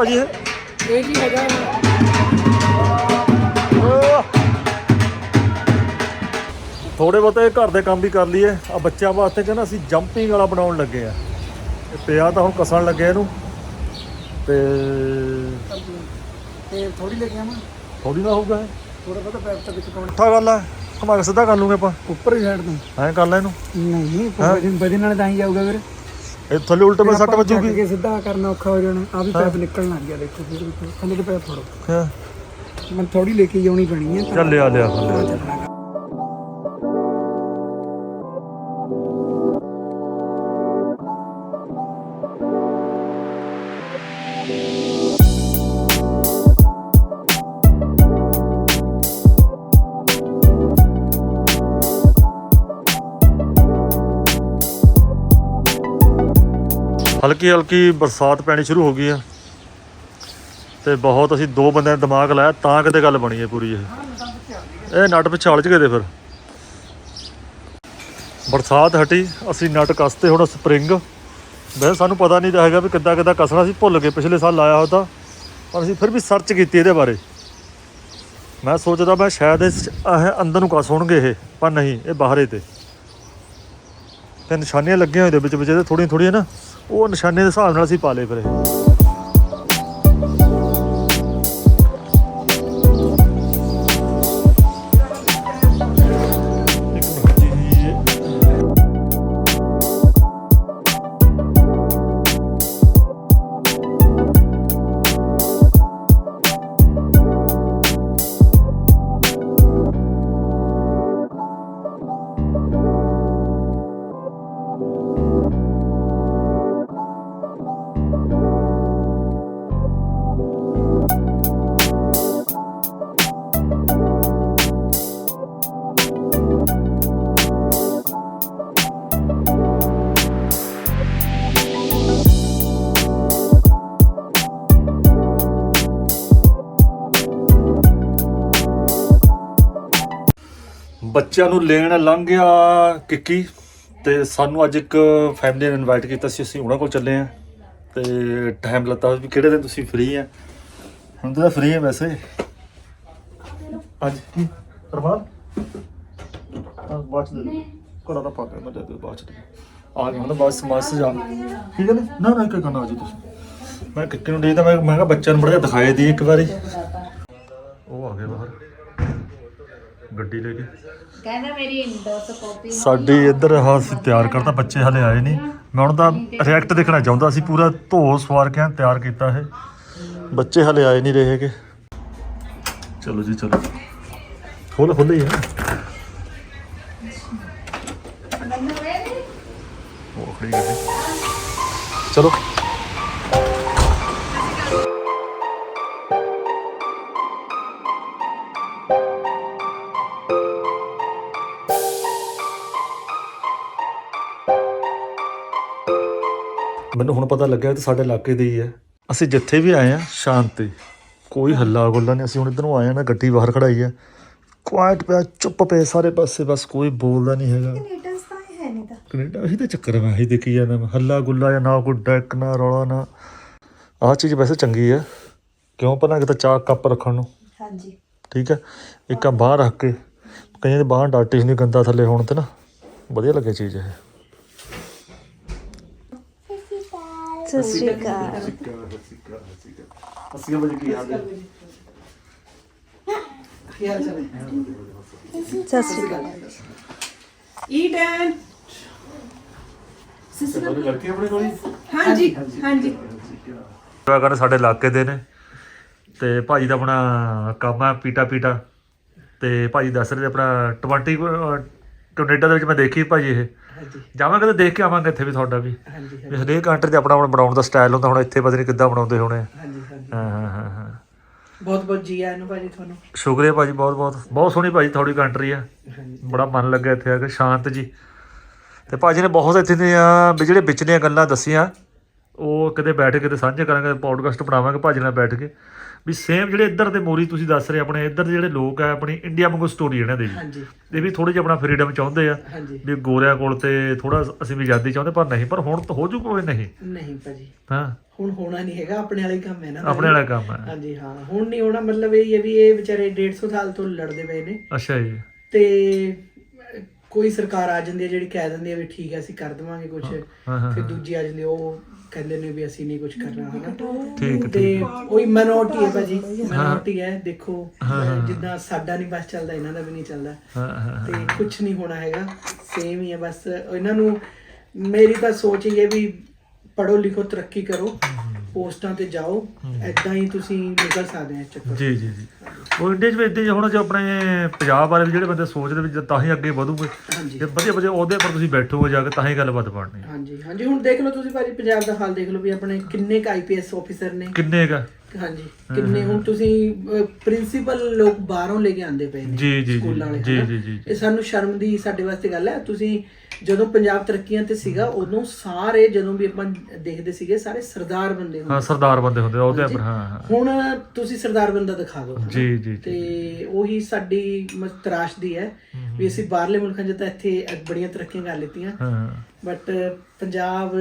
ਭਾਜੀ। ਇਹ ਇਹ ਕੀ ਹੈਗਾ? ਥੋੜੇ ਬਹੁਤੇ ਘਰ ਦੇ ਕੰਮ ਵੀ ਕਰ ਲਈਏ। ਆ ਬੱਚਿਆਂ ਵਾਸਤੇ ਕਹਿੰਦਾ ਅਸੀਂ ਜੰਪਿੰਗ ਵਾਲਾ ਬਣਾਉਣ ਲੱਗੇ ਆ। ਇਹ ਪਿਆ ਤਾਂ ਹੁਣ ਕਸਣ ਲੱਗੇ ਇਹਨੂੰ। ਤੇ ਤੇ ਥੋੜੀ ਲੈ ਕੇ ਆਵਾਂ। ਥੋੜੀ ਨਾ ਹੋਊਗਾ ਇਹ। ਥੋੜਾ ਬਹੁਤਾ ਪੈਪ ਤਾਂ ਵਿੱਚ ਪਾਉਣਾ। ਪੁੱਠਾ ਗੱਲ ਆ। ਘੁਮਾ ਕੇ ਸਿੱਧਾ ਕਰ ਲੂਗੇ ਆਪਾਂ। ਉੱਪਰ ਹੀ ਸਾਈਡ ਤੋਂ। ਐਂ ਕਰ ਲੈ ਇਹਨੂੰ। ਨਹੀਂ ਵਜਨ ਨਾਲ ਤਾਂ ਹੀ ਜਾਊਗਾ ਵੀਰ ਇਹ ਥੱਲੇ ਉਲਟੇ ਪਾਸੇ ਸੱਟ ਵੱਜੂਗੀ। ਕੇ ਸਿੱਧਾ ਕਰਨਾ ਔਖਾ ਹੋ ਜਾਣਾ। ਆ ਵੀ ਪੈਪ ਨਿਕਲਣ ਲੱਗ ਗਿਆ ਦੇਖੋ ਦੇਖੋ ਥੱਲੇ ਤੇ ਪੈਪ ਫੜੋ। ਹਾਂ। ਮੈਂ ਥੋੜੀ ਲੈ ਕੇ ਜਾਣੀ ਪੈਣੀ ਹੈ ਚੱਲ ਲਿਆ ਲਿਆ। ਹਲਕੀ ਹਲਕੀ ਬਰਸਾਤ ਪੈਣੀ ਸ਼ੁਰੂ ਹੋ ਗਈ ਆ। ਤੇ ਬਹੁਤ ਅਸੀਂ ਦੋ ਬੰਦਿਆਂ ਨੇ ਦਿਮਾਗ ਲਾਇਆ, ਤਾਂ ਕਿਤੇ ਗੱਲ ਬਣੀ ਹੈ ਪੂਰੀ ਇਹ। ਇਹ ਨਟ ਪਿਛਾਲ ਚ ਗਏ ਦੇ ਫਿਰ। ਬਰਸਾਤ ਹਟੀ, ਅਸੀਂ ਨਟ ਕਸਤੇ ਹੁਣ ਸਪਰਿੰਗ। ਵੈਸੇ ਸਾਨੂੰ ਪਤਾ ਨਹੀਂ ਤਾਂ ਹੈਗਾ ਵੀ ਕਿੱਦਾਂ ਕਿੱਦਾਂ ਕਸਣਾ ਸੀ, ਭੁੱਲ ਗਏ ਪਿਛਲੇ ਸਾਲ ਲਾਇਆ ਹੁੰਦਾ ਪਰ ਅਸੀਂ ਫਿਰ ਵੀ ਸਰਚ ਕੀਤੀ ਇਹਦੇ ਬਾਰੇ। ਮੈਂ ਸੋਚਦਾ ਮੈਂ ਸ਼ਾਇਦ ਇਸ ਇਹ ਅੰਦਰ ਨੂੰ ਕਸ ਹੋਣਗੇ ਇਹ, ਪਰ ਨਹੀਂ, ਇਹ ਬਾਹਰੇ ਤੇ। ਤੇ ਨਿਸ਼ਾਨੀਆਂ ਲੱਗੀਆਂ ਹੋਈਆਂ ਦੇ ਵਿੱਚ ਵਿੱਚ ਇਹਦੇ ਥੋੜੀਆਂ ਥੋੜੀਆਂ ਨਾ। ਉਹ ਨਿਸ਼ਾਨੇ ਦੇ ਹਿਸਾਬ ਨਾਲ ਅਸੀਂ ਪਾ ਲਏ ਫਿਰ ਇਹ। ਬੱਚਿਆਂ ਨੂੰ ਲੈਣ ਲੰਘ ਗਿਆ ਕਿੱਕੀ ਤੇ ਸਾਨੂੰ ਅੱਜ ਇੱਕ ਫੈਮਿਲੀ ਨੇ ਇਨਵਾਈਟ ਕੀਤਾ ਸੀ, ਅਸੀਂ ਉਹਨਾਂ ਕੋਲ ਚੱਲੇ ਆ ਤੇ ਟਾਈਮ ਲੱਤਾ ਵੀ ਕਿਹੜੇ ਦਿਨ ਤੁਸੀਂ ਫ੍ਰੀ ਆ? ਹੁਣ ਤਾਂ ਫ੍ਰੀ ਆ ਵੈਸੇ। ਅੱਜ ਕੀ ਰਮਾਨ ਬਾਅਦ ਦੇ ਕੋਲਾ ਦਾ ਪਾਕੇ ਮੈਂ ਦੇ ਬਾਅਦ ਦੇ ਆ ਗਿਆ ਹੁਣ ਬਸ ਮਾਸ ਜਾ ਠੀਕ ਹੈ ਨਾ? ਨਾ ਨਾ ਕਰਨਾ ਜੀ ਤੁਸੀਂ। ਮੈਂ ਕਿੱਕੀ ਨੂੰ ਦੇਖਦਾ ਮੈਂ ਮੈਂ ਕਿਹਾ ਬੱਚਿਆਂ ਨੂੰ ਬੜਾ ਦਿਖਾਏ ਦੀ ਇੱਕ ਵਾਰੀ। ਉਹ ਆ ਗਏ ਬਾਹਰ। ਗੱਡੀ ਲੈ ਕੇ। ਕਹਿੰਦਾ ਮੇਰੀ ਇੰਡੋਸਕੋਪੀ ਸਾਡੀ ਇੱਧਰ ਆਹ ਅਸੀਂ ਤਿਆਰ ਕਰਤਾ ਬੱਚੇ ਹਲੇ ਆਏ ਨਹੀਂ। ਮੈਂ ਹੁਣ ਤਾਂ ਰਿਐਕਟ ਦੇਖਣਾ ਚਾਹੁੰਦਾ ਸੀ ਪੂਰਾ ਧੋ ਸਵਾਰ ਕੇ ਐਨ ਤਿਆਰ ਕੀਤਾ ਇਹ। ਬੱਚੇ ਹਲੇ ਆਏ ਨਹੀਂ ਰਹੇ ਹੈਗੇ। ਚਲੋ ਜੀ ਚਲੋ। ਖੋਲ ਖੋਲ ਹੀ ਹੈ ਉਹ ਖੜੀ ਗੱਡੀ ਚਲੋ। ਮੈਨੂੰ ਹੁਣ ਪਤਾ ਲੱਗਿਆ ਕਿ ਸਾਡੇ ਇਲਾਕੇ ਦੇ ਹੀ ਹੈ। ਅਸੀਂ ਜਿੱਥੇ ਵੀ ਆਏ ਆ ਸ਼ਾਂਤੀ। ਕੋਈ ਹੱਲਾ ਗੁੱਲਾ ਨਹੀਂ। ਅਸੀਂ ਹੁਣ ਇੱਧਰੋਂ ਆਏ ਆ ਨਾ ਗੱਡੀ ਬਾਹਰ ਖੜਾਈ ਹੈ। ਕੁਆਇਟ ਪਿਆ ਚੁੱਪ ਪਏ ਸਾਰੇ ਪਾਸੇ ਬਸ ਕੋਈ ਬੋਲਦਾ ਨਹੀਂ ਹੈਗਾ। ਕੈਨੇਡਾ ਤਾਂ ਹੈ ਨਹੀਂ ਤਾਂ। ਕੈਨੇਡਾ ਇਹੀ ਤਾਂ ਚੱਕਰ ਮੈਂ ਇਹੀ ਦੇਖੀ ਜਾਂਦਾ ਮੈਂ। ਹੱਲਾ ਗੁੱਲਾ ਜਾਂ ਨਾ ਕੋਈ ਡੈਕ ਨਾ ਰੌਲਾ ਨਾ। ਆਹ ਚੀਜ਼ ਵੈਸੇ ਚੰਗੀ ਹੈ। ਕਿਉਂ ਪਤਾ ਕਿਤੇ ਚਾਹ ਕੱਪ ਰੱਖਣ ਨੂੰ? ਹਾਂਜੀ। ਠੀਕ ਹੈ। ਇੱਕ ਆ ਬਾਹਰ ਰੱਖ ਕੇ ਕਈਆਂ ਦੇ ਬਾਹਰ ਡਾਟਿਸ਼ ਨਹੀਂ ਗੰਦਾ ਥੱਲੇ ਹੋਣ ਤੇ ਨਾ। ਵਧੀਆ ਲੱਗੇ ਚੀਜ਼ ਇਹ। ਸਤਿ ਸ਼੍ਰੀ ਅਕਾਲ। ਅਸੀਂ ਵਜੇ ਕੀ ਹਾਲ ਹੈ ਕੀ ਹਾਲ ਚਾਲ ਸਤਿ ਸ਼੍ਰੀ ਅਕਾਲ। ਈਡਨ ਤੁਹਾਡੀ ਲੜਕੀ ਆਪਣੇ ਕੋਲ ਹੀ? ਹਾਂਜੀ ਹਾਂਜੀ। ਕਰਨ ਸਾਡੇ ਇਲਾਕੇ ਦੇ ਨੇ। ਤੇ ਭਾਜੀ ਦਾ ਆਪਣਾ ਕੰਮ ਆ ਪੀਟਾ ਪੀਟਾ। ਤੇ ਭਾਜੀ ਦੱਸ ਰਹੇ ਆਪਣਾ 20 ਅਹ, ਕੈਨੇਡਾ ਦੇ ਵਿੱਚ ਮੈਂ ਦੇਖੀ ਭਾਜੀ ਇਹ। ਹਾਂਜੀ। ਜਾਵਾਂਗੇ ਤਾਂ ਦੇਖ ਕੇ ਆਵਾਂਗੇ ਇੱਥੇ ਵੀ ਤੁਹਾਡਾ ਵੀ। ਹਾਂਜੀ ਵੀ ਹਰੇਕ ਕੰਟਰੀ 'ਚ ਆਪਣਾ ਆਪਣਾ ਬਣਾਉਣ ਦਾ ਸਟਾਈਲ ਹੁੰਦਾ ਹੁਣ ਇੱਥੇ ਪਤਾ ਨਹੀਂ ਕਿੱਦਾਂ ਬਣਾਉਂਦੇ ਹੋਣੇ। ਆ। ਹਾਂਜੀ ਹਾਂਜੀ। ਹਾਂ ਹਾਂ ਹਾਂ ਹਾਂ। ਬਹੁਤ ਬਹੁਤ ਜੀ ਆਇਆਂ ਨੂੰ ਭਾਜੀ ਤੁਹਾਨੂੰ। ਸ਼ੁਕਰੀਆ ਭਾਜੀ ਬਹੁਤ ਬਹੁਤ। ਬਹੁਤ ਸੋਹਣੀ ਭਾਜੀ ਤੁਹਾਡੀ ਕੰਟਰੀ ਆ। ਹਾਂਜੀ। ਬੜਾ ਮਨ ਲੱਗਾ ਇੱਥੇ ਆ ਕੇ ਸ਼ਾਂਤ ਜੀ। ਤੇ ਭਾਜੀ ਨੇ ਬਹੁਤ ਇੱਥੇ ਦੀਆਂ ਵੀ ਜਿਹੜੇ ਵਿੱਚ ਦੀਆਂ ਗੱਲਾਂ ਦੱਸੀਆਂ ਉਹ ਕਿਤੇ ਬੈਠ ਕੇ ਕਿਤੇ ਸਾਂਝੇ ਕਰਾਂਗੇ ਪੋਡਕਾਸਟ ਬਣਾਵਾਂਗੇ ਭਾਜੀ ਨਾਲ ਬੈਠ ਕੇ। ਵੀ ਸੇਮ ਜਿਹੜੇ ਇੱਧਰ ਦੇ ਮੋਰੀ ਤੁਸੀਂ ਦੱਸ ਰਹੇ ਆਪਣੇ ਇੱਧਰ ਦੇ ਜਿਹੜੇ ਲੋਕ ਆ ਆਪਣੀ ਇੰਡੀਆ ਵਾਂਗੂ ਸਟੋਰੀ ਇਹਨਾਂ ਦੀ ਵੀ ਹਾਂਜੀ। ਇਹ ਵੀ ਥੋੜੀ ਜਿਹੀ ਆਪਣਾ ਫਰੀडम ਚਾਹੁੰਦੇ ਆ ਵੀ ਗੋਰਿਆਂ ਕੋਲ ਤੇ ਥੋੜਾ ਅਸੀਂ ਵੀ ਆਜ਼ਾਦੀ ਚਾਹੁੰਦੇ ਪਰ ਨਹੀਂ ਪਰ ਹੁਣ ਤਾਂ ਹੋ ਜੂ ਕੋਈ ਨਹੀਂ। ਨਹੀਂ ਭਾਜੀ। ਹਾਂ। ਹੁਣ ਹੋਣਾ ਨਹੀਂ ਹੈਗਾ ਆਪਣੇ ਵਾਲਾ ਕੰਮ ਹੈ ਨਾ ਆਪਣੇ ਵਾਲਾ ਕੰਮ ਹੈ। ਹਾਂਜੀ ਹਾਂ। ਹੁਣ ਨਹੀਂ ਹੋਣਾ ਮਤਲਬ ਇਹ ਹੈ ਵੀ ਇਹ ਵਿਚਾਰੇ 150 ਸਾਲ ਤੋਂ ਲੜਦੇ ਪਏ ਨੇ। ਅੱਛਾ ਜੀ। ਤੇ ਕੋਈ ਸਰਕਾਰ ਆ ਜਾਂਦੀ ਹੈ ਜਿਹੜੀ ਕਹਿ ਦਿੰਦੀ ਹੈ ਵੀ ਠੀਕ ਹੈ ਅਸੀਂ ਕਰ ਦੇਵਾਂਗੇ ਕੁਝ ਫਿਰ ਦੂਜੀ ਆ ਜਾਂਦੀ ਉਹ ਕਹਿੰਦੇ ਨੇ ਵੀ ਅਸੀਂ ਨਹੀਂ ਕੁਝ ਕਰਨਾ ਹਨਾ? ਠੀਕ ਤੇ ਉਹੀ ਮਿਨੋਰਟੀ ਹੈ ਭਾਜੀ ਮਿਨੋਰਟੀ ਹੈ ਦੇਖੋ। ਜਿੱਦਾਂ ਸਾਡਾ ਨਹੀਂ ਬਸ ਚੱਲਦਾ ਇਹਨਾਂ ਦਾ ਵੀ ਨਹੀਂ ਚੱਲਦਾ। ਹਾਂ ਹਾਂ ਤੇ ਕੁਝ ਨਹੀਂ ਹੋਣਾ ਹੈਗਾ ਸੇਮ ਹੀ ਹੈ ਬਸ। ਇਹਨਾਂ ਨੂੰ ਮੇਰੀ ਤਾਂ ਸੋਚ ਹੀ ਹੈ ਵੀ ਪੜੋ ਲਿਖੋ ਤਰੱਕੀ ਕਰੋ। ਪੋਸਟਾਂ ਤੇ ਜਾਓ ਐਦਾਂ ਹੀ ਤੁਸੀਂ ਨਿਕਲ ਸਕਦੇ ਆ ਇਸ ਚੱਕਰ ਜੀ ਜੀ ਜੀ। ਉਹ ਇੰਡੀਆ 'ਚ ਵੀ ਇੱਦਾਂ ਹੀ ਹੁਣ ਜੇ ਆਪਣੇ ਪੰਜਾਬ ਬਾਰੇ ਵੀ ਜਿਹੜੇ ਬੰਦੇ ਸੋਚਦੇ ਵੀ ਤਾਂ ਹੀ ਅੱਗੇ ਵਧੂਗੇ ਹਾਂਜੀ। ਜੇ ਵਧੀਆ ਵਧੀਆ ਉਹਦੇ ਪਰ ਤੁਸੀਂ ਬੈਠੋਗੇ ਜਾ ਕੇ ਤਾਂ ਹੀ ਗੱਲਬਾਤ ਬਣਨੀ। ਹਾਂਜੀ ਹਾਂਜੀ। ਹੁਣ ਦੇਖ ਲਓ ਤੁਸੀਂ ਭਾਜੀ ਪੰਜਾਬ ਦਾ ਹਾਲ ਦੇਖ ਲਓ ਵੀ ਆਪਣੇ ਕਿੰਨੇ ਕ ਆਈਪੀਐਸ ਆਫੀਸਰ ਨੇ। ਕਿੰਨੇ ਹੈਗਾ ਹਾਂਜੀ। ਕਿੰਨੇ ਹੁਣ ਤੁਸੀਂ ਪ੍ਰਿੰਸੀਪਲ ਲੋਕ ਬਾਹਰੋਂ ਲੈ ਕੇ ਆਂਦੇ ਪਏ ਨੇ ਜੀ ਜੀ ਜੀ ਸਕੂਲਾਂ ਵਾਲੇ ਜੀ? ਜੀ ਜੀ ਇਹ ਸਾਨੂੰ ਸ਼ਰਮ ਦੀ ਸਾਡੇ ਵਾਸਤੇ ਗੱਲ ਹੈ। ਤੁਸੀਂ ਜਦੋਂ ਪੰਜਾਬ ਤਰੱਕੀਆਂ ਤੇ ਸੀਗਾ ਉਦੋਂ ਸਾਰੇ ਜਦੋਂ ਵੀ ਆਪਾਂ ਦੇਖਦੇ ਸੀਗੇ ਸਾਰੇ ਸਰਦਾਰ ਬੰਦੇ ਹੁੰਦੇ ਹਾਂ ਸਰਦਾਰ ਬੰਦੇ ਹੁੰਦੇ ਆ, ਉਹਦੇ ਪਰ ਹਾਂ ਹੁਣ ਤੁਸੀਂ ਸਰਦਾਰ ਬੰਦਾ ਦਿਖਾ ਦਿਓ? ਜੀ ਜੀ ਤੇ ਉਹੀ ਸਾਡੀ ਮ- ਤਰਾਸ਼ਦੀ ਹੈ ਵੀ ਅਸੀਂ ਬਾਹਰਲੇ ਮੁਲਕਾਂ 'ਚ ਤਾਂ ਇੱਥੇ ਬੜੀਆਂ ਤਰੱਕੀਆਂ ਕਰ ਲਿੱਤੀਆਂ। ਹਾਂ ਬਟ ਪੰਜਾਬ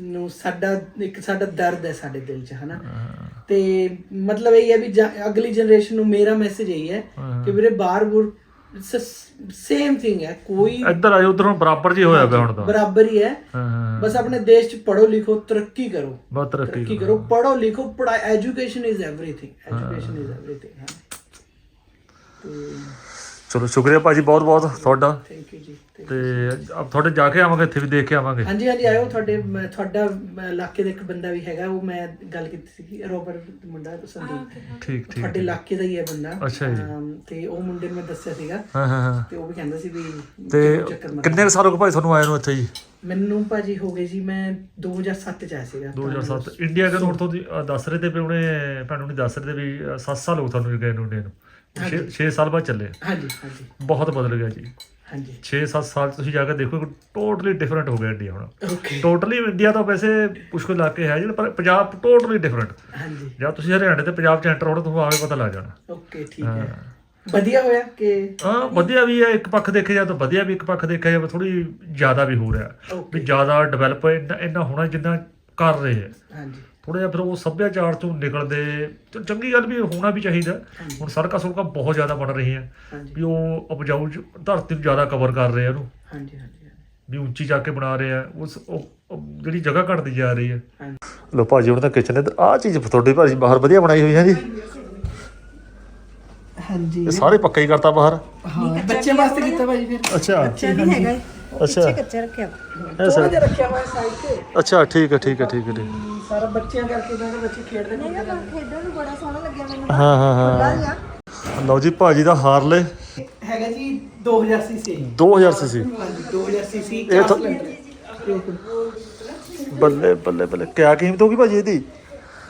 ਨੂੰ ਸਾਡਾ ਇੱਕ ਸਾਡਾ ਦਰਦ ਹੈ ਸਾਡੇ ਦਿਲ 'ਚ ਹਨਾ? ਤੇ ਤੇ ਮਤਲਬ ਇਹ ਹੈ ਵੀ ਅਗਲੀ ਜਨਰੇਸ਼ਨ ਨੂੰ ਮੇਰਾ ਮੈਸੇਜ ਇਹ ਹੈ ਕਿ ਵੀਰੇ ਬਾਹਰ ਬੁਰ ਸੇਮ ਥਿੰਗ ਹੈ ਕੋਈ ਇੱਧਰ ਆਇਓ ਉਧਰੋਂ ਬਰਾਬਰ ਜੀ ਹੋਇਆ ਪਿਆ ਹੁਣ ਤਾਂ। ਬਰਾਬਰ ਹੀ ਹੈ। ਬਸ ਆਪਣੇ ਦੇਸ਼ ਚ ਪੜੋ ਲਿਖੋ ਤਰੱਕੀ ਕਰੋ। ਬਹੁਤ ਤਰੱਕੀ ਕਰੋ। ਪੜੋ ਲਿਖੋ ਪੜਾਈ education is everything education is everything ਹਾਂ। ਤੇ ਚਲੋ ਸ਼ੁਕਰੀਆ ਭਾਜੀ ਬਹੁਤ ਬਹੁਤ ਤੁਹਾਡਾ। ਥੈਂਕ ਯੂ ਜੀ ਤੇ- ਅਬ ਤੁਹਾਡੇ ਜਾ ਕੇ ਆਵਾਂਗੇ ਇੱਥੇ ਵੀ ਦੇਖ ਕੇ ਆਵਾਂਗੇ। ਹਾਂਜੀ ਹਾਂਜੀ ਆਇਓ। ਤੁਹਾਡੇ ਮੈਂ- ਤੁਹਾਡਾ ਮੈਂ ਇਲਾਕੇ ਦਾ ਇੱਕ ਬੰਦਾ ਵੀ ਹੈਗਾ ਉਹ ਮੈਂ ਗੱਲ ਕੀਤੀ ਸੀ ਰੋਬਰਟ ਮੁੰਡਾ ਸੰਦੀਪ। ਠੀਕ ਠੀਕ ਤੁਹਾਡੇ ਇਲਾਕੇ ਦਾ ਹੀ ਹੈ ਬੰਦਾ। ਅੱਛਾ ਜੀ। ਅਮ, ਤੇ ਉਹ ਮੁੰਡੇ ਨੂੰ ਮੈਂ ਦੱਸਿਆ ਸੀਗਾ। ਹਾਂ ਹਾਂ ਹਾਂ। ਤੇ ਉਹ ਵੀ ਕਹਿੰਦਾ ਸੀ ਵੀ ਤੇ ਚੱਕਰ ਮਾਰ ਕਿੰਨੇ ਕੁ ਸਾਲ ਹੋ ਗਏ ਭਾਈ ਤੁਹਾਨੂੰ ਆਏ ਨੂੰ ਇੱਥੇ ਜੀ? ਮੈਨੂੰ ਭਾਜੀ ਹੋ ਗਏ ਜੀ ਮੈਂ 2007 ਚ ਆਇਆ ਸੀਗਾ 2007 ਇੰਡੀਆ ਗਨ ਹੁਣ ਤੋਂ ਦੱਸ ਰਹੇ ਤੇ ਵੀ ਉਹਨੇ ਭੈਣੂ ਨੇ ਦੱਸ ਰਹੇ ਤੇ ਵੀ 7 ਸਾਲ ਹੋ ਗਏ ਤੁਹਾਨੂੰ ਗਏ ਨੂੰ ਇੰਡੀਆ ਨੂੰ। 6 ਸਾਲ ਬਾਅਦ ਚੱਲੇ। ਹਾਂਜੀ ਹਾਂਜੀ। ਬਹੁਤ ਬਦਲ ਗਿਆ ਜੀ। ਹਾਂਜੀ। 6-7 ਸਾਲ ਤੁਸੀਂ ਜਾ ਕੇ ਦੇਖੋ ਟੋਟਲੀ ਡਿਫਰੈਂਟ ਹੋ ਗਿਆ ਇੰਡੀਆ ਹੁਣ। ਓਕੇ ਟੋਟਲੀ ਇੰਡੀਆ ਤਾਂ ਵੈਸੇ ਕੁਝ ਕੁ ਇਲਾਕੇ ਹੈ ਜਿਹੜੇ ਪਰ ਪੰਜਾਬ ਟੋਟਲੀ ਡਿਫਰੈਂਟ ਹਾਂਜੀ। ਜਾਂ ਤੁਸੀਂ ਹਰਿਆਣੇ ਤੇ ਪੰਜਾਬ ਚ ਐਂਟਰ ਹੋਣਾ ਤੁਹਾਨੂੰ ਆਪੇ ਪਤਾ ਲੱਗ ਜਾਣਾ। ਓਕੇ ਠੀਕ ਹੈ। ਵਧੀਆ ਹੋਇਆ ਕਿ ਹਾਂ ਵਧੀਆ ਵੀ ਹੈ ਇੱਕ ਪੱਖ ਦੇਖਿਆ ਜਾਵੇ ਤਾਂ ਵਧੀਆ ਵੀ ਇੱਕ ਪੱਖ ਦੇਖਿਆ ਜਾਵੇ ਥੋੜੀ ਜ਼ਿਆਦਾ ਵੀ ਹੋ ਰਿਹਾ। ਵੀ ਜ਼ਿਆਦਾ ਡਿਵੈਲਪ ਇੰਨਾ ਇੰਨਾ ਹੋਣਾ ਜਿੰਨਾ ਕਰ ਰਹੇ ਹੈ। ਹਾਂਜੀ। ਥੋੜਾ ਜਿਹਾ ਫਿਰ ਉਹ ਸੱਭਿਆਚਾਰ ਤੋਂ ਨਿਕਲਦੇ ਚ- ਚੰਗੀ ਗੱਲ ਵੀ ਹੋਣਾ ਵੀ ਚਾਹੀਦਾ। ਹੁਣ ਸੜਕਾਂ ਸੁੜਕਾਂ ਬਹੁਤ ਜ਼ਿਆਦਾ ਬਣ ਰਹੀਆਂ। ਵੀ ਉਹ ਉਪਜਾਊ ਜ- ਧਰਤੀ ਨੂੰ ਜ਼ਿਆਦਾ ਕਵਰ ਕਰ ਰਹੇ ਆ ਉਹਨੂੰ। ਹਾਂਜੀ ਹਾਂਜੀ ਹਾਂਜੀ। ਵੀ ਉੱਚੀ ਜਾ ਕੇ ਬਣਾ ਰਹੇ ਆ ਉਸ ਉਹ ਉਹ ਜਿਹੜੀ ਜਗ੍ਹਾ ਘਟਦੀ ਜਾ ਰਹੀ ਹੈ ਹਾਂਜੀ। ਲੋ ਭਾਜੀ ਹੁਣ ਤਾਂ ਕਿਚਨ ਦੇ ਆਹ ਚੀਜ਼ ਤੁਹਾਡੀ ਭਾਜੀ ਬਾਹਰ ਵਧੀਆ ਬਣਾਈ ਹੋਈ ਹੈ ਜੀ। ਹਾਂਜੀ। ਇਹ ਸਾਰੇ ਪੱਕਾ ਹੀ ਕਰਤਾ ਬਾਹਰ। ਹਾਂ ਬੱਚੇ ਵਾਸਤੇ ਕੀਤਾ ਭਾਜੀ ਫਿਰ। ਅੱਛਾ। ਨਹੀਂ ਹੈਗਾ ਅੱਛਾ। ਕੱਚਾ ਰੱਖਿਆ ਥੋੜਾ ਜਿਹਾ ਰੱਖਿਆ ਹੋਇਆ ਸਾਈਡ ਤੇ। ਅੱਛਾ ਠੀਕ ਹੈ ਠੀਕ ਹੈ ਠੀਕ ਹੈ ਠੀਕ ਸਾਰਾ ਬੱਚਿਆਂ ਕਰਕੇ ਬੱਚੇ ਖੇਡਦੇ ਨੇ। ਖੇਡਣ ਨੂੰ ਬੜਾ ਸੋਹਣਾ ਲੱਗਿਆ ਮੈਨੂੰ। ਹਾਂ ਹਾਂ ਹਾਂ। ਲਓ ਜੀ ਭਾਜੀ ਦਾ ਹਾਰਲੇ। ਹੈਗਾ ਜੀ 2000 ਸੀਸੀ। 2000 ਸੀਸੀ। ਹਾਂਜੀ 2000 ਸੀਸੀ ਇਹ 4 ਤਾਂ- ਬੱਲੇ ਬੱਲੇ ਬੱਲੇ। ਕਿਆ ਕੀਮਤ ਹੋਗੀ ਭਾਜੀ ਇਹਦੀ?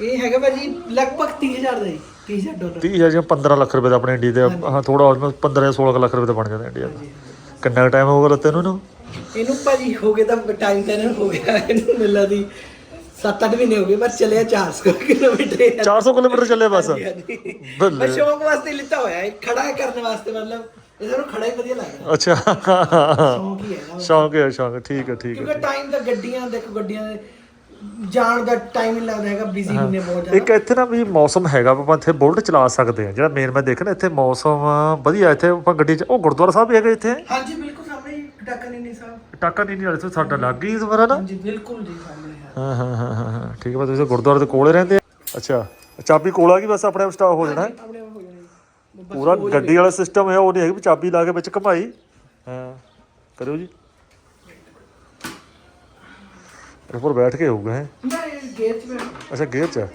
ਇਹ ਹੈਗਾ ਭਾਜੀ ਲਗਭਗ 30000 ਦਾ ਜੀ 30000 ਡਾਲਰ। 30000 ਜਿਵੇਂ 15 ਲੱਖ ਰੁਪਏ ਦਾ ਆਪਣੇ ਇੰਡੀਆ ਦੇ। ਹਾਂ ਥੋੜਾ ਆਲਮੋਸਟ 15 ਜਾਂ 16 ਕੁ ਲੱਖ ਰੁਪਏ ਦਾ ਬਣ ਜਾਂਦਾ ਇੰਡੀਆ ਦਾ। ਕਿੰਨਾ ਟਾਈਮ ਹੋ ਗਿਆ ਲੱਤੇ ਨੂੰ ਇਹਨੂੰ? ਇਹਨੂੰ ਭਾਜੀ ਹੋ ਗਿਆ ਤਾਂ ਟਾਈਮ ਤਾਂ ਇਹਨੂੰ ਹੋ ਗਿਆ ਇਹਨੂੰ ਮਿਲਾ ਦੀ 7-8 ਮਹੀਨੇ ਹੋ ਗਏ ਬਸ ਚੱਲਿਆ 400 ਕਿਲੋਮੀਟਰ। ਇਹ 400 ਕਿਲੋਮੀਟਰ ਚੱਲੇ ਬਸ। ਬੱਲੇ। ਸ਼ੌਂਕ ਵਾਸਤੇ ਲਿੱਤਾ ਹੋਇਆ ਹੈ ਖੜਾ ਕਰਨ ਵਾਸਤੇ ਮਤਲਬ ਇਹ ਸਾਨੂੰ ਖੜਾ ਹੀ ਵਧੀਆ ਲੱਗਦਾ। ਅੱਛਾ। ਸ਼ੌਂਕ ਹੀ ਹੈ ਸ਼ੌਂਕ ਹੈ ਸ਼ੌਂਕ ਹੈ, ਠੀਕ ਹੈ ਠੀਕ ਹੈ ਕਿਉਂਕਿ ਟਾਈਮ ਤਾਂ ਗੱਡੀਆਂ ਦੇਖੋ ਗੱਡੀਆਂ ਦੇ ਜਾਣ ਦਾ ਟਾਈਮ ਨਹੀਂ ਲੱਗਦਾ ਹੈਗਾ ਬਿਜ਼ੀ ਹੁੰਨੇ ਬਹੁਤ ਜ਼ਿਆਦਾ। ਇੱਕ ਇੱਥੇ ਨਾ ਵੀ ਮੌਸਮ ਹੈਗਾ ਆਪਾਂ ਇੱਥੇ ਬੁਲਟ ਚਲਾ ਸਕਦੇ ਆ ਜਿਹੜਾ ਮੇਨ ਮੈਂ ਦੇਖਿਆ ਨਾ ਇੱਥੇ ਮੌਸਮ ਵਧੀਆ ਇੱਥੇ ਆਪਾਂ ਗੱਡੀ 'ਚ ਉਹ ਗੁਰਦੁਆਰਾ ਸਾਹਿਬ ਵੀ ਹੈਗਾ ਇੱਥੇ? ਹਾਂਜੀ ਟਾਕਾ ਨਹੀਂ ਸਾਹਿਬ ਟਾਕਾ ਨਹੀਂ ਨਹੀਂ ਵਾਲੇ ਤੋਂ ਸਾਡਾ ਲੱਗ ਗਈ ਨਾ ਹਾਂਜੀ ਬਿਲਕੁਲ ਜੀ ਸਾਹਮਣੇ ਹੈ। ਹਾਂ ਹਾਂ ਹਾਂ ਹਾਂ ਹਾਂ। ਠੀਕ ਹੈ ਬਸ ਤੁਸੀਂ ਗੁਰਦੁਆਰੇ ਦੇ ਕੋਲੇ ਰਹਿੰਦੇ ਆ। ਅੱਛਾ ਚਾਬੀ ਕੋਲ ਆ ਗਈ ਬਸ ਆਪਣੇ ਆਪ ਹੋ ਜਾਣਾ। ਹੈ। ਆਪਣੇ ਆਪ ਹੋ ਜਾਣਾ। ਜੀ ਬਸ ਪੂਰਾ ਗੱਡੀ ਵਾਲਾ ਸਿਸਟਮ ਹੈ ਉਹ ਨਹੀਂ ਹੈ ਵੀ ਚਾਬੀ ਲਾ ਕੇ ਵਿੱਚ ਘਮਾਈ। ਹਾਂ ਕਰਿਓ ਜੀ। ਉੱਪਰ ਬੈਠ ਕੇ ਹੋਊਗਾ ਹੈ? ਨਾ ਇਹ ਚ ਅੱਛਾ ਗੇਅਰ ਚ ਹੈ।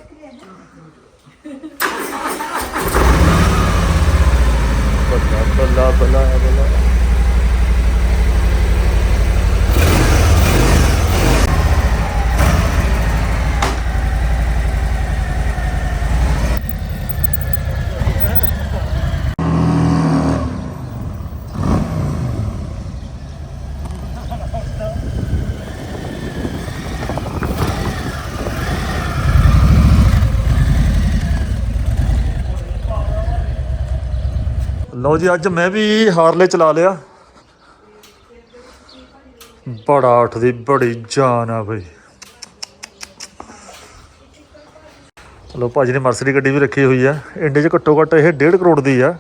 ਬੱਲਾ ਬੱਲਾ ਬੱਲਾ ਬੱਲਾ। ਲਓ ਜੀ ਅੱਜ ਮੈਂ ਵੀ ਹਾਰਲੇ ਚਲਾ ਲਿਆ। ਬੜਾ ਉੱਠਦੀ ਬੜੀ ਜਾਨ ਆ ਬਈ। ਚਲੋ ਭਾਜੀ ਨੇ ਮਰਸਡੀ ਗੱਡੀ ਵੀ ਰੱਖੀ ਹੋਈ ਆ। ਇੰਡੀਆ 'ਚ ਘੱਟੋ ਘੱਟ ਇਹ 1.5 ਕਰੋੜ ਦੀ ਆ।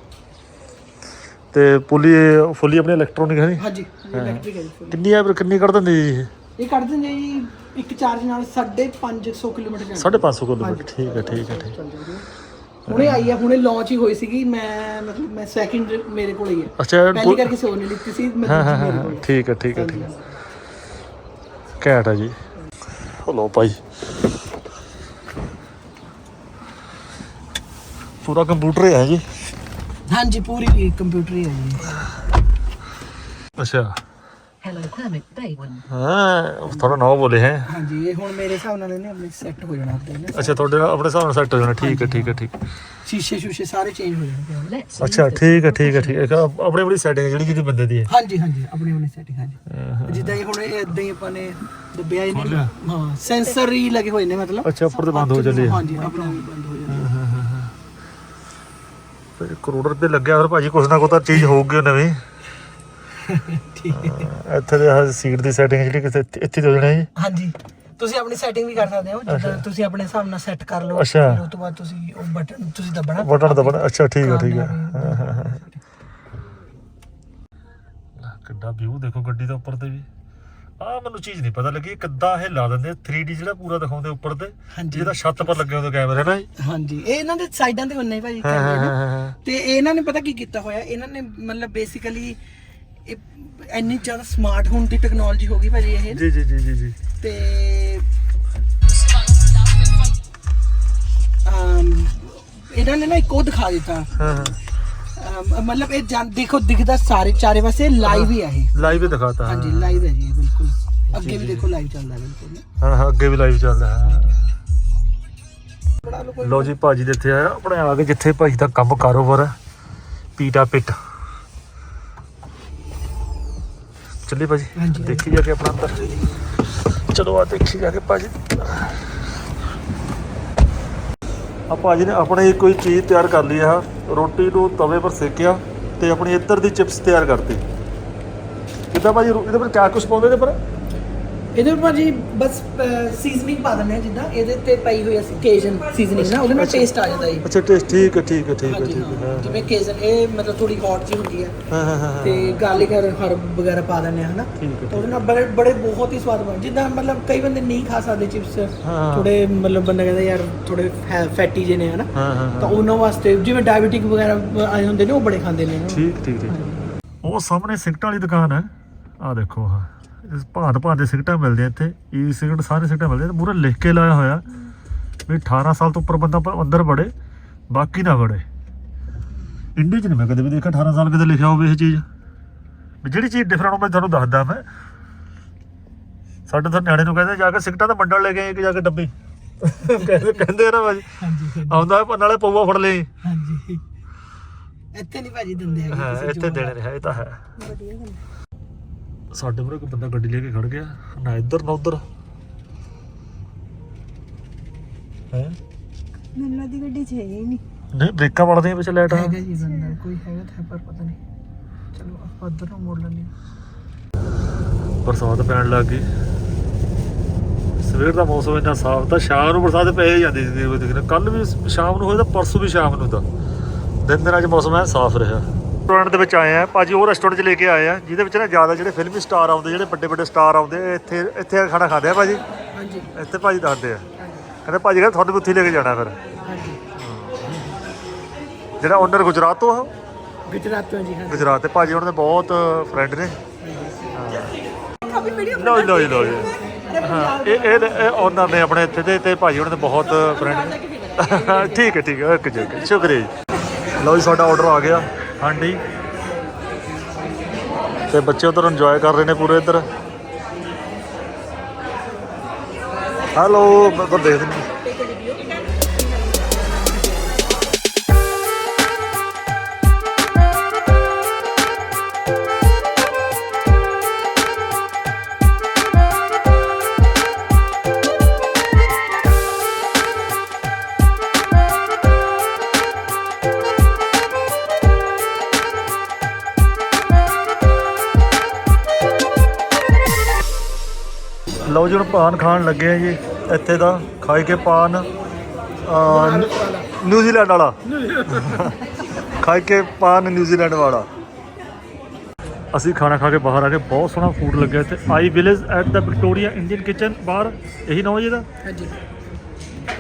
ਤੇ ਫੁੱਲੀ ਫੁੱਲੀ ਆਪਣੀ ਇਲੈਕਟ੍ਰੋਨਿਕ ਹੈ ਨੀ? ਹਾਂਜੀ ਇਲੈਕਟ੍ਰਿਕ ਹੈ। ਜੀ full। ਕਿੰਨੀ ਆ ਕਿੰਨੀ ਕੱਢ ਦਿੰਦੀ ਜੀ ਇਹ? ਇਹ ਕੱਢ ਦਿੰਦੇ ਜੀ ਇੱਕ ਚਾਰਜ ਨਾਲ 550 ਕਿਲੋਮੀਟਰ ਜਾਂਦੀ 550 ਕਿਲੋਮੀਟਰ ਠੀਕ ਹੈ ਠੀਕ ਹੈ ਠੀਕ ਹੈ। ਹੁਣੇ ਆਈ ਹੈ ਹੁਣੇ ਲਾਂਚ ਹੀ ਹੋਈ ਸੀਗੀ ਮੈਂ ਮਤਲਬ ਮੈਂ ਸੈਕਿੰਡ ਮੇਰੇ ਕੋਲ ਹੀ ਹੈ ਅੱਛਾ ਪਹਿਲੀ ਕਰਕੇ ਕਿਸੇ ਹੋਰ ਨੇ ਲਿੱਤੀ ਸੀ ਮੈਂ ਹਾਂ ਹਾਂ ਦੂਜੀ ਮੇਰੇ ਹਾਂ ਕੋਲ। ਠੀਕ ਹੈ ਠੀਕ ਹੈ ਠੀਕ ਹੈ ਘੈਂਟ ਹੈ ਜੀ। ਹਲੋ ਭਾਈ। ਪੂਰਾ ਕੰਪਿਊਟਰ ਹੀ ਹੈ ਜੀ। ਹਾਂਜੀ ਪੂਰੀ ਕੰਪਿਊਟਰ ਹੀ ਹੈ ਜੀ। ਅੱਛਾ। ਹਾਂ ਥੋੜਾ ਨਵਾਂ ਬੋਲੇ ਹੈ। ਹਾਂਜੀ ਇਹ ਹੁਣ ਮੇਰੇ ਹਿਸਾਬ ਨਾਲ ਇਹਨੇ ਆਪਣੇ ਸੈੱਟ ਹੋ ਜਾਣਾ ਨਾ ਅੱਛਾ ਤੁਹਾਡੇ ਨਾਲ ਆਪਣੇ ਹਿਸਾਬ ਨਾਲ ਸੈੱਟ ਹੋ ਜਾਣਾ। ਠੀਕ ਹੈ ਠੀਕ ਹੈ ਠੀਕ। ਹੈ। ਸ਼ੀਸ਼ੇ ਸ਼ੂਸ਼ੇ ਸਾਰੇ ਚੇਂਜ ਹੋ ਜਾਣਗੇ। ਅੱਛਾ ਠੀਕ ਹੈ ਠੀਕ ਹੈ ਠੀਕ ਹੈ। ਆਪਣੀ ਆਪਣੀ ਸੈਟਿੰਗ ਜਿਹੜੀ ਜਿਹਦੀ ਬੰਦੇ ਦੀ ਹੈ। ਹਾਂਜੀ ਹਾਂਜੀ ਆਪਣੀ ਆਪਣੀ ਸੈਟਿੰਗ ਹਾਂਜੀ। ਜਿੱਦਾਂ ਇਹ ਹੁਣ ਇਹ ਇਦਾਂ ਹੀ ਆਪਾਂ ਨੇ ਦੱਬਿਆ ਹੀ ਨਹੀਂ ਹਾਂ ਸੈਂਸਰ ਹੀ ਲੱਗੇ ਹੋਏ ਨੇ ਮਤਲਬ। ਅੱਛਾ ਉੱਪਰ ਤੇ ਬੰਦ ਹੋ ਚੱਲੀ ਹੈ। ਹਾਂਜੀ ਆਪਣਾ ਵੀ ਬੰਦ ਹੋ ਜਾਣਾ ਫਿਰ ਕਰੋੜ ਰੁਪਏ ਲੱਗਿਆ ਫਿਰ ਭਾਜੀ ਕੁਛ ਨਾ ਕੁਛ ਤਾਂ ਚੀਜ਼ ਹੋਊਗੀ ਉਹ ਨਵੀਂ। ਠੀਕ ਹੈ ਇੱਥੇ ਦੇ ਸੀਟ ਦੀ ਸੈਟਿੰਗ ਜਿਹੜੀ ਕਿਸੇ ਇੱਥੇ ਤੇ ਹੋ ਜਾਣੀ ਹੈ ਜੀ। ਹਾਂਜੀ। ਤੁਸੀਂ ਆਪਣੀ ਸੈਟਿੰਗ ਵੀ ਕਰ ਸਕਦੇ ਹੋ ਜਿੱਦਾਂ ਤੁਸੀਂ ਆਪਣੇ ਹਿਸਾਬ ਨਾਲ ਸੈੱਟ ਕਰ ਲਓ ਅੱਛਾ। ਫਿਰ ਉਸ ਤੋਂ ਬਾਅਦ ਤੁਸੀਂ ਉਹ ਬਟਨ ਤੁਸੀਂ ਦੱਬਣਾ। ਬਟਨ ਦਬਣਾ। ਅੱਛਾ ਠੀਕ ਹੈ ਠੀਕ ਹੈ ਹਾਂ, ਹਾਂ, ਹਾਂ। ਲੈ, ਕਿੱਡਾ ਵਿਊ ਦੇਖੋ ਗੱਡੀ ਦੇ ਉੱਪਰ ਤੇ ਵੀ। ਆ ਮੈਨੂੰ ਚੀਜ਼ ਨਹੀਂ ਪਤਾ ਲੱਗੀ ਕਿੱਦਾਂ ਇਹ ਲਾ ਦਿੰਦੇ 3D ਜਿਹੜਾ ਪੂਰਾ ਦਿਖਾਉਂਦੇ ਉੱਪਰ ਤੇ ਹਾਂਜੀ। ਜਿਹਦਾ ਛੱਤ ਪਰ ਲੱਗੇ ਹੁੰਦੇ ਕੈਮਰੇ ਨਾ ਜੀ? ਹਾਂਜੀ। ਇਹ ਇਹਨਾਂ ਦੇ ਸਾਈਡਾਂ ਤੇ ਹੁੰਨੇ ਭਾਜੀ ਕੈਮਰੇ ਨਾ। ਹਾਂ। ਤੇ ਇਹਨਾਂ ਨੇ ਪਤਾ ਕੀ ਕੀਤਾ ਹੋਇਆ? ਇਹਨਾਂ ਨੇ ਮਤਲਬ ਬੇਸਿਕਲੀ ਇੰਨੀ ਜ਼ਿਆਦਾ ਸਮਾਰਟ ਹੋਣ ਦੀ ਟੈਕਨੋਲੋਜੀ ਹੋ ਗਈ ਭਾਜੀ ਇਹ। ਜੀ ਜੀ ਜੀ ਜੀ ਜੀ। ਤੇ ਅਮ ਇਹਨਾਂ ਨੇ ਨਾ ਇੱਕ ਉਹ ਦਿਖਾ ਦਿੱਤਾ। ਹਾਂ ਹਾਂ। ਅਮ, ਮਤਲਬ ਇਹ ਜਾਣ- ਦੇਖੋ ਦਿਖਦਾ ਸਾਰੇ ਚਾਰੇ ਪਾਸੇ ਲਾਈਵ ਹੀ ਆ ਇਹ। ਲਾਈਵ ਹੀ ਦਿਖਾਤਾ ਹਾਂਜੀ ਹਾਂ ਲਾਈਵ ਹੈ ਜੀ ਇਹ ਬਿਲਕੁਲ। ਅੱਗੇ ਵੀ ਦੇਖੋ ਲਾਈਵ ਚੱਲਦਾ ਬਿਲਕੁਲ। ਹਾਂ ਹਾਂ ਅੱਗੇ ਵੀ ਲਾਈਵ ਚੱਲਦਾ ਹੈ। ਬੜਾ ਲੋ ਜੀ ਭਾਜੀ ਦੇ ਇੱਥੇ ਆਇਆ ਆਪਣੇ ਆ ਕੇ ਜਿੱਥੇ ਭਾਜੀ ਦਾ ਕੰਮ ਕਾਰੋਬਾਰ ਹੈ। ਪੀਟਾ ਪਿੱਟ। ਚੱਲੇ ਭਾਜੀ। ਦੇਖੀ ਜਾ ਕੇ ਆਪਣਾ ਅੰਦਰ। ਚਲੋ ਆ ਦੇਖੀ ਜਾ ਕੇ ਭਾਜੀ। ਆ ਭਾਜੀ ਨੇ ਆਪਣੇ ਕੋਈ ਚੀਜ਼ ਤਿਆਰ ਕਰ ਲਈ ਆ। ਰੋਟੀ ਨੂੰ ਤਵੇ ਪਰ ਸੇਕਿਆ ਤੇ ਆਪਣੀ ਇੱਧਰ ਦੀ ਚਿਪਸ ਤਿਆਰ ਕਰਤੀ। ਕਿੱਦਾਂ ਭਾਜੀ ਇਹਦੇ ਪਰ ਕਿਆ ਕੁਛ ਪਾਉਂਦੇ ਇਹਦੇ ਪਰ? ਇਹਦੇ ਉੱਪਰ ਜੀ ਬਸ ਸੀਜ਼ਨਿੰਗ ਪਾ ਦਿੰਦੇ ਆ ਜਿੱਦਾਂ ਇਹਦੇ ਤੇ ਪਈ ਹੋਈ ਅਸੀਂ ਕੇਜਨ ਸੀਜ਼ਨਿੰਗ ਨਾ ਉਹਦੇ ਨਾਲ ਟੇਸਟ ਆ ਜਾਂਦਾ ਜੀ। ਅੱਛਾ ਟੇਸਟ ਠੀਕ ਹੈ ਠੀਕ ਹੈ ਠੀਕ ਹੈ ਠੀਕ ਹੈ ਹਾਂ। ਜਿਵੇਂ ਕੇਜਨ ਇਹ ਮਤਲਬ ਥੋੜੀ ਹੌਟ ਜੀ ਹੁੰਦੀ ਹੈ। ਹਾਂ ਹਾਂ ਹਾਂ ਹਾਂ। ਤੇ ਗਾਰਲਿਕ ਹਰਬ ਵਗੈਰਾ ਪਾ ਦਿੰਦੇ ਆ ਹਨਾ। ਹੈ, ਉਹਦੇ ਨਾਲ ਬੜੇ ਬੜੇ ਬਹੁਤ ਹੀ ਸਵਾਦ ਬਣ ਜਿੱਦਾਂ ਮਤਲਬ ਕਈ ਬੰਦੇ ਨਹੀਂ ਖਾ ਸਕਦੇ ਚਿਪਸ ਹਾਂ। ਥੋੜੇ ਮਤਲਬ ਬੰਦਾ ਕਹਿੰਦਾ ਯਾਰ ਥੋੜੇ ਫੈਟੀ ਜਿਹੇ ਨੇ ਹਨਾ। ਹਾਂ ਹਾਂ ਤਾਂ ਉਹਨਾਂ ਵਾਸਤੇ ਜਿਵੇਂ ਡਾਇਬੀਟਿਕ ਵਗੈਰਾ ਆਏ ਹੁੰਦੇ ਨੇ ਉਹ ਬੜੇ ਖਾਂਦੇ ਨੇ ਠੀਕ ਠੀਕ ਠੀਕ। ਉਹ ਸਾਹਮਣੇ ਸਿਗਰਟ ਵਾਲੀ ਦੁਕਾਨ ਹੈ। ਆ ਦੇਖੋ ਆ ਭਾਂਤ ਭਾਂਤ ਦੇ ਸਿਗਰਟਾਂ ਮਿਲਦੇ ਆ ਇੱਥੇ ਈ ਸਿਗਰਟ ਸਾਰੇ ਸਿਗਰਟਾਂ ਮਿਲਦੇ ਆ ਮੂਰੇ ਲਿਖ ਕੇ ਲਾਇਆ ਹੋਇਆ ਵੀ 18 ਸਾਲ ਤੋਂ ਉੱਪਰ ਬੰਦਾ ਅੰਦਰ ਵੜੇ ਬਾਕੀ ਨਾ ਵੜੇ। ਇੰਡੀਆ 'ਚ ਨਹੀਂ ਮੈਂ ਕਦੇ ਵੀ ਦੇਖਿਆ 18 ਸਾਲ ਕਿਤੇ ਲਿਖਿਆ ਹੋਵੇ ਇਹ ਚੀਜ਼। ਵੀ ਜਿਹੜੀ ਚੀਜ਼ ਡਿਫਰੈਂਟ ਮੈਂ ਤੁਹਾਨੂੰ ਦੱਸਦਾ ਮੈਂ। ਸਾਡੇ ਤਾਂ ਨਿਆਣੇ ਨੂੰ ਕਹਿੰਦੇ ਜਾ ਕੇ ਸਿਗਰਟਾਂ ਦਾ ਬੰਡਲ ਲੈ ਕੇ ਆਏ ਕਿ ਜਾ ਕੇ ਡੱਬੀ। ਕਹਿੰਦੇ ਨਾ ਭਾਜੀ ਆਉਂਦਾ ਨਾਲੇ ਪਊਆ ਫੜ ਲਈ ਹਾਂਜੀ। ਇੱਥੇ ਨਹੀਂ ਭਾਜੀ ਦਿੰਦੇ ਹੈਗੇ ਇੱਥੇ। ਦੇਣੇ ਨੇ ਇਹ ਤਾਂ ਹੈ। ਸਾਡੇ ਮੂਹਰੇ ਕੋਈ ਬੰਦਾ ਗੱਡੀ ਲੈ ਕੇ ਖੜ ਗਿਆ। ਨਾ ਇੱਧਰ ਨਾ ਉੱਧਰ। ਹੈ? ਮੈਨੂੰ ਲੱਗਦੀ ਗੱਡੀ 'ਚ ਹੈ ਹੀ ਨਹੀਂ। ਨਹੀਂ ਬ੍ਰੇਕਾਂ ਵੜਦੀਆਂ ਵਿੱਚ ਲਾਈਟ। ਹੈਗਾ ਜੀ ਬੰਦਾ ਕੋਈ ਹੈਗਾ ਤਾਂ ਹੈ ਪਰ ਪਤਾ ਨਹੀਂ। ਚਲੋ ਆਪਾਂ ਉੱਧਰ ਨੂੰ ਮੋੜ ਲੈਂਦੇ ਹਾਂ। ਬਰਸਾਤ ਪੈਣ ਲੱਗ ਗਈ। ਸਵੇਰ ਦਾ ਮੌਸਮ ਇੰਨਾ ਸਾਫ਼ ਤਾਂ ਸ਼ਾਮ ਨੂੰ ਬਰਸਾਤ ਪੈ ਹੀ ਜਾਂਦੀ ਸੀ ਉਹ ਦੇਖਣਾ ਕੱਲ ਵੀ ਸ਼ਾਮ ਨੂੰ ਹੋਇਆ ਤਾਂ ਪਰਸੋਂ ਵੀ ਸ਼ਾਮ ਨੂੰ ਤਾਂ। ਦਿਨ ਦਿਨ ਅੱਜ ਮੌਸਮ ਐ ਸਾਫ਼ ਰਿਹਾ। ਰੈਸਟੋਰੈਂਟ ਦੇ ਵਿੱਚ ਆਏ ਆ। ਭਾਜੀ ਉਹ ਰੈਸਟੋਰੈਂਟ 'ਚ ਲੈ ਕੇ ਆਏ ਆ ਜਿਹਦੇ ਵਿੱਚ ਨਾ ਜ਼ਿਆਦਾ ਜਿਹੜੇ ਫਿਲਮੀ ਸਟਾਰ ਆਉਂਦੇ ਜਿਹੜੇ ਵੱਡੇ ਵੱਡੇ ਸਟਾਰ ਆਉਂਦੇ ਇੱਥੇ ਇੱਥੇ ਆ ਕੇ ਖਾਣਾ ਖਾਂਦੇ ਆ ਭਾਜੀ? ਹਾਂਜੀ। ਇੱਥੇ ਭਾਜੀ ਦੱਸਦੇ ਆ। ਕਹਿੰਦੇ ਭਾਜੀ ਕਹਿੰਦੇ ਤੁਹਾਨੂੰ ਵੀ ਉੱਥੇ ਲੈ ਕੇ ਜਾਣਾ ਫਿਰ। ਹਾਂਜੀ। ਜਿਹੜਾ ਓਨਰ ਗੁਜਰਾਤ ਤੋਂ ਆ? ਗੁਜਰਾਤ ਤੋਂ ਜੀ ਹਾਂ ਗੁਜਰਾਤ ਤੇ ਭਾਜੀ ਉਹਨਾਂ ਦੇ ਬਹੁਤ ਫਰੈਂਡ ਨੇ। ਲੋ ਲੋ ਲੋ ਹਾਂ ਇਹ ਇਹ ਇਹ ਓਨਰ ਨੇ ਆਪਣੇ ਇੱਥੇ ਦੇ ਤੇ ਭਾਜੀ ਉਹਨਾਂ ਦੇ ਬਹੁਤ ਫਰੈਂਡ ਨੇ। ਠੀਕ ਹੈ ਠੀਕ ਹੈ ਓਕੇ ਜੀ ਸ਼ੁਕਰੀਆ ਜੀ। ਲਓ ਜੀ ਸਾਡਾ ਆਰਡਰ ਆ ਗਿਆ। ਹਾਂਡੀ ਤੇ ਬੱਚੇ ਉਧਰ ਇੰਜੋਏ ਕਰ ਰਹੇ ਨੇ ਪੂਰੇ ਇੱਧਰ। ਹੈਲੋ ਮੈਂ ਤਾਂ ਦੇਖਦੇ ਜੀ ਹੁਣ ਪਾਨ ਖਾਣ ਲੱਗੇ ਆ ਜੀ ਇੱਥੇ ਦਾ ਖਾਈ ਕੇ ਪਾਨ ਅਹ, ਨਿਊਜ਼ੀਲੈਂਡ ਵਾਲਾ। ਖਾਈ ਕੇ ਪਾਨ ਨਿਊਜ਼ੀਲੈਂਡ ਵਾਲਾ। ਅਸੀਂ ਖਾਣਾ ਖਾ ਕੇ ਬਾਹਰ ਆ ਕੇ ਬਹੁਤ ਸੋਹਣਾ ਫੂਡ ਲੱਗਿਆ ਇੱਥੇ। I village at the Victoria Indian kitchen ਬਾਹਰ। ਇਹੀ ਨਾਮ ਹੈ ਜੀ ਇਹਦਾ ਹਾਂਜੀ।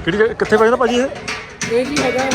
ਕਿਹੜੀ ਜਗ੍ਹਾ- ਕਿੱਥੇ ਪੈਂਦਾ ਭਾਜੀ ਇਹ? ਇਹ ਜੀ ਹੈਗਾ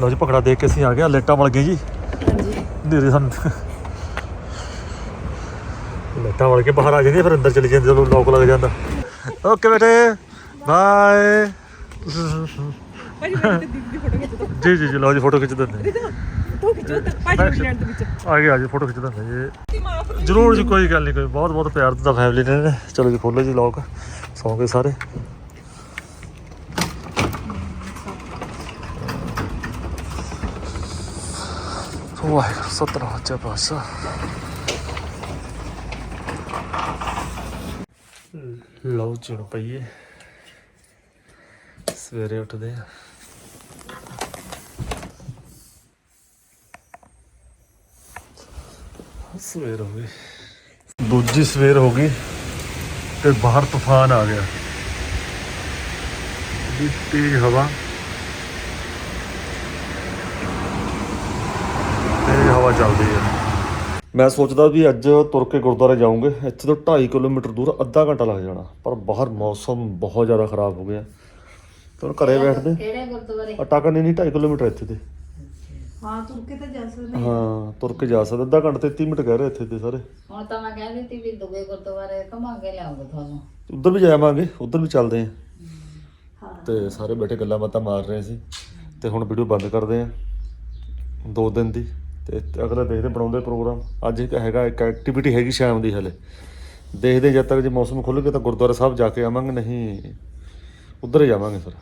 ਲਓ ਜੀ ਪਕੜਾ ਦੇਖ ਕੇ ਅਸੀਂ ਆ ਗਏ ਲੇਟਾਂ ਵਲ ਗਏ ਜੀ। ਹਾਂਜੀ। ਨੇਰੇ ਸਾਨੂੰ ਲੇਟਾਂ ਵਲ ਕੇ ਬਾਹਰ ਆ ਜਾਂਦੀ ਫਿਰ ਅੰਦਰ ਚਲੀ ਜਾਂਦੀ ਜਦੋਂ ਲੋਕ ਲੱਗ ਜਾਂਦਾ। ਓਕੇ ਬੇਟੇ ਬਾਏ। ਜੀ ਜੀ ਜੀ ਲਓ ਜੀ ਫੋਟੋ ਖਿੱਚ ਦਿੰਦੇ ਆ। ਗਏ ਆ ਜੀ ਫੋਟੋ ਖਿੱਚ ਦਿੰਦੇ ਜੀ। ਜਰੂਰ ਜੀ ਕੋਈ ਗੱਲ ਨਹੀਂ ਕੋਈ ਬਹੁਤ ਬਹੁਤ ਪਿਆਰ ਦਿੱਤਾ ਫੈਮਿਲੀ ਨੇ ਚਲੋ ਜੀ ਖੋਲੋ ਜੀ ਲੋਕ ਸੌਂ ਗਏ ਸਾਰੇ। ਵਾਹਿਗੁਰੂ ਸਤਨਾਮ ਸੱਚਾ ਪਾਤਸ਼ਾਹ ਲਓ ਜੀ ਪਈਏ ਸਵੇਰੇ ਉੱਠਦੇ ਆ। ਸਵੇਰ ਹੋ ਗਈ। ਦੂਜੀ ਸਵੇਰ ਹੋ ਗਈ ਤੇ ਬਾਹਰ ਤੂਫਾਨ ਆ ਗਿਆ। ਬੜੀ ਤੇਜ਼ ਹਵਾ ਤੇਜ਼ ਹਵਾ ਚੱਲਦੀ ਹੈ ਮੈਂ ਸੋਚਦਾ ਵੀ ਅੱਜ ਤੁਰ ਕੇ ਗੁਰਦੁਆਰੇ ਜਾਊਂਗੇ। ਇੱਥੇ ਤੋਂ 2.5 ਕਿਲੋਮੀਟਰ ਦੂਰ ਅੱਧਾ ਘੰਟਾ ਲੱਗ ਜਾਣਾ। ਪਰ ਬਾਹਰ ਮੌਸਮ ਬਹੁਤ ਜ਼ਿਆਦਾ ਖਰਾਬ ਹੋ ਗਿਆ। ਤੇ ਘਰੇ ਬੈਠਦੇ। ਕਿਹੜੇ ਗੁਰਦੁਆਰੇ? ਅਟਾਕਾ ਨਹੀਂ 2.5 ਕਿਲੋਮੀਟਰ ਇੱਥੇ ਤੇ। ਹਾਂ ਤੁਰ ਕੇ ਤਾਂ ਜਾ ਸਕਦੇ ਹਾਂ। ਤੁਰ ਕੇ ਜਾ ਸਕਦੇ। ਅੱਧਾ ਘੰਟਾ ਤੇ 30 ਮਿੰਟ ਕਹਿ ਰਹੇ ਇੱਥੇ ਦੇ ਸਾਰੇ। ਹੁਣ ਤਾਂ ਮੈਂ ਕਹਿੰਦੀ ਤੀ ਵੀ ਦੁਗੇ ਗੁਰਦੁਆਰੇ ਘੁਮਾ ਕੇ ਲਿਆਉਂਗਾ ਤੁਹਾਨੂੰ। ਉੱਧਰ ਵੀ ਜਾਵਾਂਗੇ ਉੱਧਰ ਵੀ ਚੱਲਦੇ ਆਂ ਤੇ ਸਾਰੇ ਬੈਠੇ ਗੱਲਾਂ ਬਾਤਾਂ ਮਾਰ ਰਹੇ ਸੀ। ਤੇ ਹੁਣ ਵੀਡੀਓ ਬੰਦ ਕਰਦੇ ਆਂ ਦੋ ਦਿਨ ਦੀ। ਤੇ ਅਗਲਾ ਦੇਖਦੇ ਬਣਾਉਂਦੇ ਪ੍ਰੋਗਰਾਮ। ਅੱਜ ਇੱਕ ਹੈਗਾ, ਇੱਕ ਐਕਟੀਵਿਟੀ ਹੈਗੀ ਸ਼ਾਮ ਦੀ ਹਲੇ। ਦੇਖਦੇ ਜਦ ਤੱਕ ਜੇ ਮੌਸਮ ਖੁੱਲ੍ਹ ਗਿਆ ਤਾਂ ਗੁਰਦੁਆਰਾ ਸਾਹਿਬ ਜਾ ਕੇ ਆਵਾਂਗੇ, ਨਹੀਂ, ਉੱਧਰ ਹੀ ਜਾਵਾਂਗੇ ਫਿਰ।